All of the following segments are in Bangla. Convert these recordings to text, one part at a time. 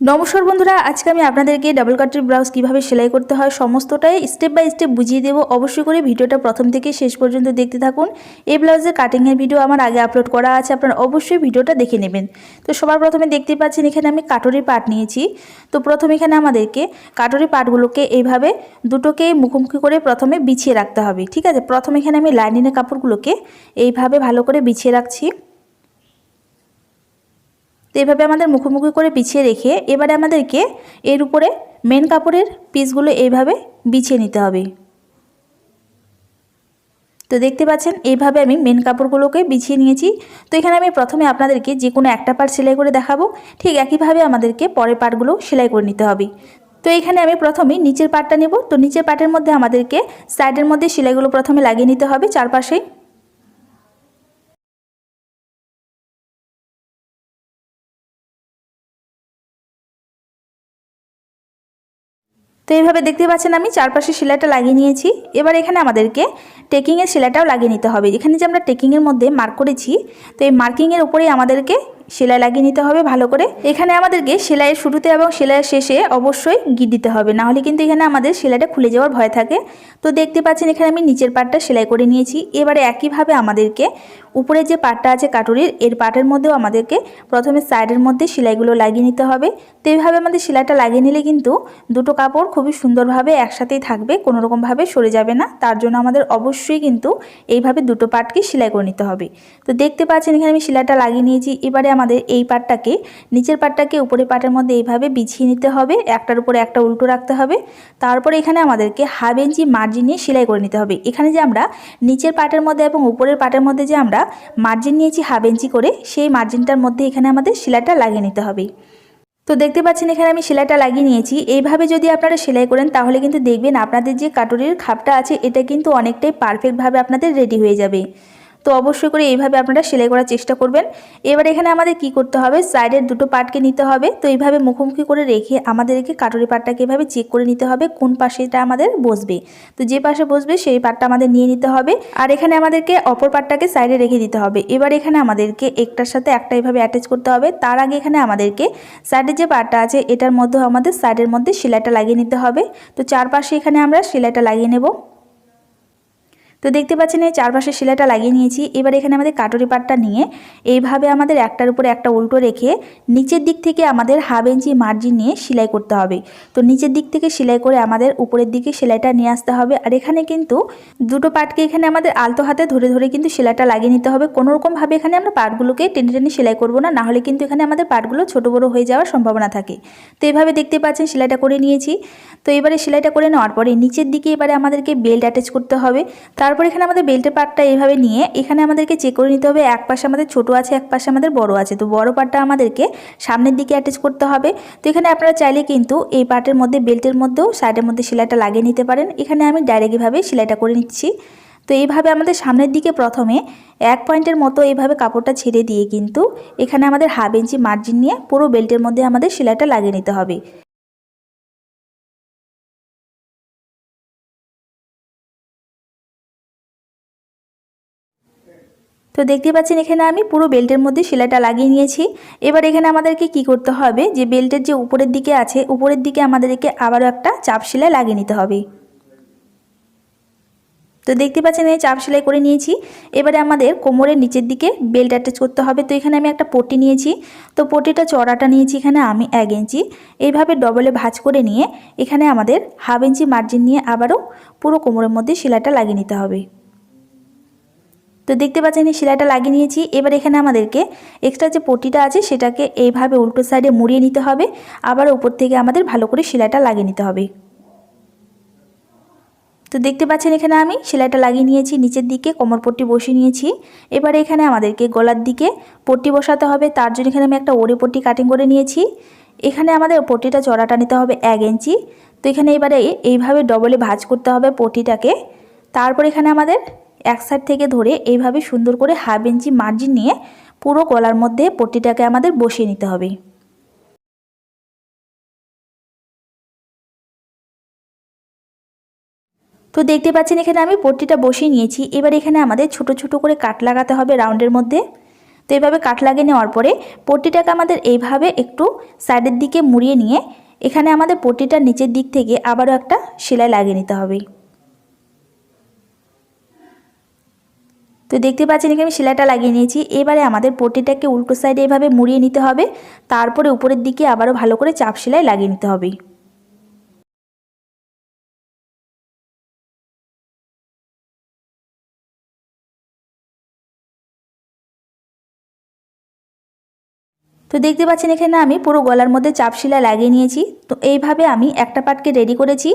নমস্কার বন্ধুরা, আজকে আমি আপনাদেরকে ডাবল কাটের ব্লাউজ কীভাবে সেলাই করতে হয় সমস্তটাই স্টেপ বাই স্টেপ বুঝিয়ে দেবো। অবশ্যই করে ভিডিওটা প্রথম থেকে শেষ পর্যন্ত দেখতে থাকুন। এই ব্লাউজের কাটিংয়ের ভিডিও আমার আগে আপলোড করা আছে, আপনারা অবশ্যই ভিডিওটা দেখে নেবেন। তো সবার প্রথমে দেখতে পাচ্ছেন, এখানে আমি কাটরি পাট নিয়েছি। তো প্রথমে এখানে আমাদেরকে কাটরি পাটগুলোকে এইভাবে দুটোকে মুখোমুখি করে প্রথমে বিছিয়ে রাখতে হবে, ঠিক আছে? প্রথমে এখানে আমি লাইনিংয়ের কাপড়গুলোকে এইভাবে ভালো করে বিছিয়ে রাখছি। তো এভাবে আমাদের মুখোমুখি করে বিছিয়ে রেখে এবারে আমাদেরকে এর উপরে মেন কাপড়ের পিসগুলো এইভাবে বিছিয়ে নিতে হবে। তো দেখতে পাচ্ছেন এইভাবে আমি মেন কাপড়গুলোকে বিছিয়ে নিয়েছি। তো এখানে আমি প্রথমে আপনাদেরকে যে কোনো একটা পার্ট সেলাই করে দেখাবো। ঠিক একইভাবে আমাদেরকে পরের পার্টগুলো সেলাই করে নিতে হবে। তো এখানে আমি প্রথমে নিচের পার্টটা নেব। তো নিচের পার্টের মধ্যে আমাদেরকে সাইডের মধ্যে সেলাইগুলো প্রথমে লাগিয়ে নিতে হবে। চারপাশে তো এইভাবে দেখতে পাচ্ছেন আমি চারপাশে সেলাইটা লাগিয়ে নিয়েছি। এবার এখানে আমাদেরকে টেকিংয়ের সেলাইটাও লাগিয়ে নিতে হবে। এখানে যে আমরা টেকিংয়ের মধ্যে মার্ক করেছি, তো এই মার্কিংয়ের উপরেই আমাদেরকে সেলাই লাগিয়ে নিতে হবে ভালো করে। এখানে আমাদেরকে সেলাইয়ের শুরুতে এবং সেলাইয়ের শেষে অবশ্যই গিট দিতে হবে। নাহলে কিন্তু এখানে আমাদের সেলাইটা খুলে যাওয়ার ভয় থাকে। তো দেখতে পাচ্ছেন এখানে আমি নিচের পাটটা সেলাই করে নিয়েছি। এবারে একইভাবে আমাদেরকে উপরে যে পাটটা আছে কাটুরির, এর পাটের মধ্যেও আমাদেরকে প্রথমে সাইডের মধ্যে সেলাইগুলো লাগিয়ে নিতে হবে। তো এইভাবে আমাদের সেলাইটা লাগিয়ে নিলে কিন্তু দুটো কাপড় খুবই সুন্দরভাবে একসাথেই থাকবে কোনো রকমভাবে সরে যাবে না। তার জন্য আমাদের অবশ্যই কিন্তু এইভাবে দুটো পাটকে সেলাই করে নিতে হবে। তো দেখতে পাচ্ছেন এখানে আমি সেলাইটা লাগিয়ে নিয়েছি। এবারে আমাদের এই পাটটাকে, নিচের পাটটাকে উপরে পাটের মধ্যে এইভাবে বিছিয়ে নিতে হবে, একটার উপরে একটা উল্টো রাখতে হবে। তারপরে এখানে আমাদেরকে হাফ ইঞ্চি মার্জিন নিয়ে সেলাই করে নিতে হবে। এখানে যে আমরা নিচের পাটের মধ্যে এবং উপরের পাটের মধ্যে যে আমরা মার্জিন নিয়েছি হাফ ইঞ্চি করে, সেই মার্জিনটার মধ্যে এখানে আমাদের সেলাইটা লাগিয়ে নিতে হবে। তো দেখতে পাচ্ছেন এখানে আমি সেলাইটা লাগিয়ে নিয়েছি। এইভাবে যদি আপনারা সেলাই করেন, তাহলে কিন্তু দেখবেন আপনাদের যে কাটুরির খাপটা আছে, এটা কিন্তু অনেকটাই পারফেক্টভাবে আপনাদের রেডি হয়ে যাবে। তো অবশ্যই করে এইভাবে আপনারা সেলাই করার চেষ্টা করবেন। এবার এখানে আমাদের কি করতে হবে? সাইডের দুটো পার্টকে নিতে হবে। তো এইভাবে মুখোমুখি করে রেখে আমাদেরকে কাটুরি পাটটাকে এভাবে চেক করে নিতে হবে কোন পাশেটা আমাদের বসবে। তো যে পাশে বসবে সেই পাটটা আমাদের নিয়ে নিতে হবে। আর এখানে আমাদেরকে অপর পাটটাকে সাইডে রেখে দিতে হবে। এবার এখানে আমাদেরকে একটার সাথে একটা এইভাবে অ্যাটাচ করতে হবে। তার আগে এখানে আমাদেরকে সাইডে যে পাটটা আছে, এটার মধ্যে আমাদের সাইডের মধ্যে সেলাইটা লাগিয়ে নিতে হবে। তো চারপাশে এখানে আমরা সেলাইটা লাগিয়ে নেব। তো দেখতে পাচ্ছেন এই চারপাশে সেলাইটা লাগিয়ে নিয়েছি। এবার এখানে আমাদের কাটরি পাটটা নিয়ে এইভাবে আমাদের একটার উপরে একটা উল্টো রেখে নিচের দিক থেকে আমাদের হাফ ইঞ্চি মার্জিন নিয়ে সেলাই করতে হবে। তো নিচের দিক থেকে সেলাই করে আমাদের উপরের দিকে সেলাইটা নিয়ে আসতে হবে। আর এখানে কিন্তু দুটো পাটকে এখানে আমাদের আলতো হাতে ধরে ধরে কিন্তু সেলাইটা লাগিয়ে নিতে হবে। কোনো রকমভাবে এখানে আমরা পাটগুলোকে টেনে টেনে সেলাই করব না নাহলে কিন্তু এখানে আমাদের পাটগুলো ছোটো বড়ো হয়ে যাওয়ার সম্ভাবনা থাকে। তো এইভাবে দেখতে পাচ্ছেন সেলাইটা করে নিয়েছি। তো এবারে সেলাইটা করে নেওয়ার পরে নিচের দিকে এবারে আমাদেরকে বেল্ট অ্যাটাচ করতে হবে। তারপর এখানে আমাদের বেল্টের পার্টটা এইভাবে নিয়ে এখানে আমাদেরকে চেক করে নিতে হবে, এক পাশে আমাদের ছোট আছে, এক পাশে আমাদের বড় আছে। তো বড় পার্টটা আমাদেরকে সামনের দিকে অ্যাটাচ করতে হবে। তো এখানে আপনারা চাইলে কিন্তু এই পার্টের মধ্যে, বেল্টের মধ্যেও সাইডের মধ্যে সেলাইটা লাগিয়ে নিতে পারেন। এখানে আমি ডাইরেক্টভাবে সেলাইটা করে নিচ্ছি। তো এইভাবে আমাদের সামনের দিকে প্রথমে এক পয়েন্টের মতো এইভাবে কাপড়টা ছেড়ে দিয়ে কিন্তু এখানে আমাদের হাফ ইঞ্চি মার্জিন নিয়ে পুরো বেল্টের মধ্যে আমাদের সেলাইটা লাগিয়ে নিতে হবে। তো দেখতে পাচ্ছেন এখানে আমি পুরো বেল্টের মধ্যে সেলাইটা লাগিয়ে নিয়েছি। এবার এখানে আমাদেরকে কি করতে হবে? যে বেল্টের যে উপরের দিকে আছে, উপরের দিকে আমাদেরকে আবারও একটা চাপ সেলাই লাগিয়ে নিতে হবে। তো দেখতে পাচ্ছেন এই চাপ সেলাই করে নিয়েছি। এবারে আমাদের কোমরের নিচের দিকে বেল্ট অ্যাটাচ করতে হবে। তো এখানে আমি একটা পটি নিয়েছি। তো পটিটা চড়াটা নিয়েছি এখানে আমি এক ইঞ্চি। এইভাবে ডবলে ভাজ করে নিয়ে এখানে আমাদের হাফ ইঞ্চি মার্জিন নিয়ে আবারও পুরো কোমরের মধ্যে সেলাইটা লাগিয়ে নিতে হবে। তো দেখতে পাচ্ছেন এই সেলাইটা লাগিয়ে নিয়েছি। এবার এখানে আমাদেরকে এক্সট্রা যে পটিটা আছে সেটাকে এইভাবে উল্টো সাইডে মুড়িয়ে নিতে হবে। আবার উপর থেকে আমাদের ভালো করে সেলাইটা লাগিয়ে নিতে হবে। তো দেখতে পাচ্ছেন এখানে আমি সেলাইটা লাগিয়ে নিয়েছি, নিচের দিকে কোমর পট্টি বসিয়ে নিয়েছি। এবার এখানে আমাদেরকে গলার দিকে পট্টি বসাতে হবে। তার জন্য এখানে আমি একটা ওড়ে পট্টি কাটিং করে নিয়েছি। এখানে আমাদের পট্টিটা চড়াটা নিতে হবে এক ইঞ্চি। তো এখানে এবারে এইভাবে ডবলে ভাজ করতে হবে পটিটাকে তারপর এখানে আমাদের এক সাইড থেকে ধরে এইভাবে সুন্দর করে হাফ ইঞ্চি মার্জিন নিয়ে পুরো গলার মধ্যে পট্টিটাকে আমাদের বসিয়ে নিতে হবে। তো দেখতে পাচ্ছেন এখানে আমি পট্টিটা বসিয়ে নিয়েছি। এবার এখানে আমাদের ছোট ছোট করে কাট লাগাতে হবে রাউন্ডের মধ্যে। তো এইভাবে কাট লাগিয়ে নেওয়ার পরে পট্টিটাকে আমাদের এইভাবে একটু সাইডের দিকে মুড়িয়ে নিয়ে এখানে আমাদের পট্টিটার নিচের দিক থেকে আবারও একটা সেলাই লাগিয়ে নিতে হবে। তো দেখতে পাচ্ছেন, এখানে আমি সেলাইটা লাগিয়ে নিয়েছি। এবারে আমাদের পটিটাকে উল্টো সাইডে এভাবে মুড়িয়ে নিতে হবে। তারপরে উপরের দিকে আবারও ভালো করে চাপ সেলাই লাগিয়ে নিতে হবে। তো দেখতে পাচ্ছেন, এখানে আমি পুরো গলার মধ্যে চাপ সেলাই লাগিয়ে নিয়েছি। তো এইভাবে আমি একটা পার্টকে রেডি করেছি।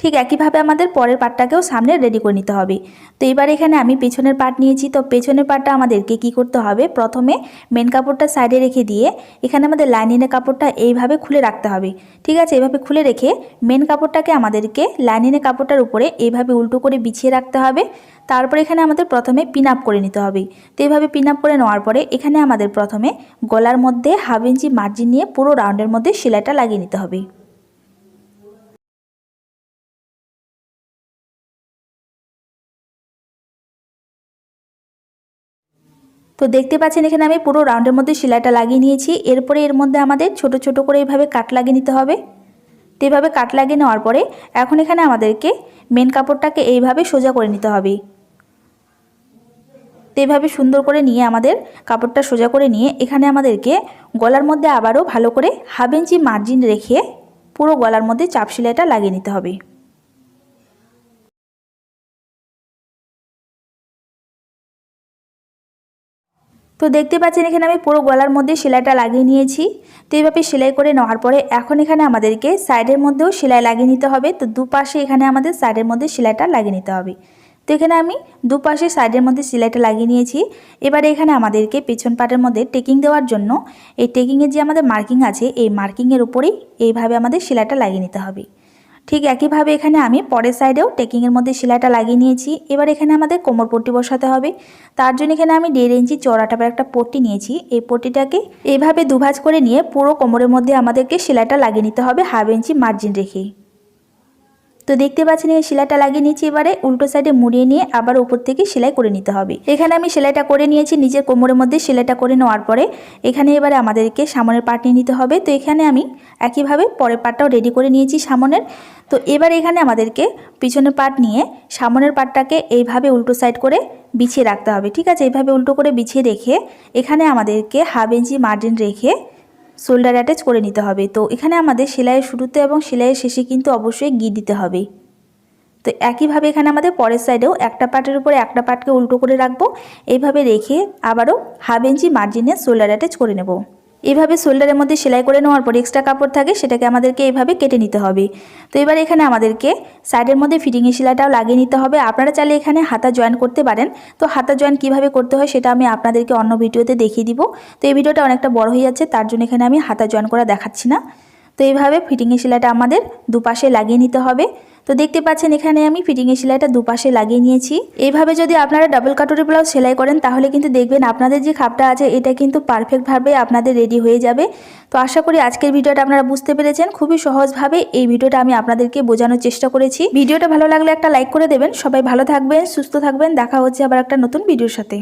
ঠিক একইভাবে আমাদের পরের পার্টটাকেও সামনে রেডি করে নিতে হবে। তো এবার এখানে আমি পেছনের পার্ট নিয়েছি। তো পেছনের পার্টটা আমাদেরকে কি করতে হবে? প্রথমে মেন কাপড়টা সাইডে রেখে দিয়ে এখানে আমাদের লাইনিনের কাপড়টা এইভাবে খুলে রাখতে হবে। ঠিক আছে? এইভাবে খুলে রেখে মেন কাপড়টাকে আমাদেরকে লাইনিনের কাপড়টার উপরে এইভাবে উল্টো করে বিছিয়ে রাখতে হবে। তারপর এখানে আমাদের প্রথমে পিন আপ করে নিতে হবে। তো এইভাবে পিন আপ করে নেওয়ার পরে এখানে আমাদের প্রথমে গলার মধ্যে হাফ ইঞ্চি মার্জিন নিয়ে পুরো রাউন্ডের মধ্যে সেলাইটা লাগিয়ে নিতে হবে। তো দেখতে পাচ্ছেন এখানে আমি পুরো রাউন্ডের মধ্যে সেলাইটা লাগিয়ে নিয়েছি। এরপরে এর মধ্যে আমাদের ছোট ছোট করে এইভাবে কাট লাগিয়ে নিতে হবে। তো এইভাবে কাট লাগিয়ে নেওয়ার পরে এখন এখানে আমাদেরকে মেন কাপড়টাকে এইভাবে সোজা করে নিতে হবে। তো এইভাবে সুন্দর করে নিয়ে আমাদের কাপড়টা সোজা করে নিয়ে এখানে আমাদেরকে গলার মধ্যে আবারও ভালো করে হাফ ইঞ্চি মার্জিন রেখে পুরো গলার মধ্যে চাপ সেলাইটা লাগিয়ে নিতে হবে। তো দেখতে পাচ্ছেন এখানে আমি পুরো গলার মধ্যে সেলাইটা লাগিয়ে নিয়েছি। তো এইভাবে সেলাই করে নেওয়ার পরে এখন এখানে আমাদেরকে সাইডের মধ্যেও সেলাই লাগিয়ে নিতে হবে। তো দুপাশে এখানে আমাদের সাইডের মধ্যে সেলাইটা লাগিয়ে নিতে হবে। তো এখানে আমি দুপাশে সাইডের মধ্যে সেলাইটা লাগিয়ে নিয়েছি। এবারে এখানে আমাদেরকে পেছন পাটের মধ্যে টেকিং দেওয়ার জন্য এই টেকিংয়ের যে আমাদের মার্কিং আছে, এই মার্কিংয়ের উপরেই এইভাবে আমাদের সেলাইটা লাগিয়ে নিতে হবে। ঠিক একইভাবে এখানে আমি পরের সাইডেও টেকিংয়ের মধ্যে সেলাইটা লাগিয়ে নিয়েছি। এবার এখানে আমাদের কোমর পট্টি বসাতে হবে। তার জন্য এখানে আমি দেড় ইঞ্চি চড়াটাপের একটা পট্টি নিয়েছি। এই পট্টিটাকে এইভাবে দুভাজ করে নিয়ে পুরো কোমরের মধ্যে আমাদেরকে সেলাইটা লাগিয়ে নিতে হবে হাফ ইঞ্চি মার্জিন রেখেই তো দেখতে পাচ্ছেন এই সেলাইটা লাগিয়ে নিয়েছি এবারে, উল্টো সাইডে মুড়িয়ে নিয়ে আবার উপর থেকে সেলাই করে নিতে হবে। এখানে আমি সেলাইটা করে নিয়েছি, নিজের কোমরের মধ্যে সেলাইটা করে নেওয়ার পরে। এখানে এবারে আমাদেরকে সামনের পাট নিয়ে নিতে হবে। তো এখানে আমি একইভাবে পরের পাটটাও রেডি করে নিয়েছি সামনের। তো এবার এখানে আমাদেরকে পিছনের পাট নিয়ে সামনের পাটটাকে এইভাবে উল্টো সাইড করে বিছিয়ে রাখতে হবে। ঠিক আছে? এইভাবে উল্টো করে বিছিয়ে রেখে এখানে আমাদেরকে হাফ ইঞ্চি মার্জিন রেখে শোল্ডার অ্যাটাচ করে নিতে হবে। তো এখানে আমাদের সেলাইয়ের শুরুতে এবং সেলাইয়ের শেষে কিন্তু অবশ্যই গি দিতে হবে। তো একইভাবে এখানে আমাদের পরের সাইডেও একটা পার্টের উপরে একটা পার্টকে উল্টো করে রাখব। এইভাবে রেখে আবারও হাফ ইঞ্চি মার্জিনে শোল্ডার অ্যাটাচ করে নেব। এইভাবে শোল্ডারের মধ্যে সেলাই করে নেওয়ার পর এক্সট্রা কাপড় থাকে, সেটাকে আমাদেরকে এইভাবে কেটে নিতে হবে। তো এবার এখানে আমাদেরকে সাইডের মধ্যে ফিটিংয়ের সেলাইটাও লাগিয়ে নিতে হবে। আপনারা চাইলে এখানে হাতা জয়েন করতে পারেন। তো হাতা জয়েন কীভাবে করতে হয় সেটা আমি আপনাদেরকে অন্য ভিডিওতে দেখিয়ে দিব। তো এই ভিডিওটা অনেকটা বড় হয়ে যাচ্ছে, তার জন্য এখানে আমি হাতা জয়েন করা দেখাচ্ছি না। তো এইভাবে ফিটিংয়ের সেলাইটা আমাদের দুপাশে লাগিয়ে নিতে হবে। তো দেখতে পাচ্ছেন এখানে আমি ফিটিংয়ের সেলাইটা দুপাশে লাগিয়ে নিয়েছি। এইভাবে যদি আপনারা ডাবল কাটরি ব্লাউজ সেলাই করেন, তাহলে কিন্তু দেখবেন আপনাদের যে খাপটা আছে, এটা কিন্তু পারফেক্টভাবে আপনাদের রেডি হয়ে যাবে। তো আশা করি আজকের ভিডিওটা আপনারা বুঝতে পেরেছেন। খুবই সহজভাবে এই ভিডিওটা আমি আপনাদেরকে বোঝানোর চেষ্টা করেছি। ভিডিওটা ভালো লাগলে একটা লাইক করে দেবেন। সবাই ভালো থাকবেন, সুস্থ থাকবেন। দেখা হচ্ছে আবার একটা নতুন ভিডিওর সাথে।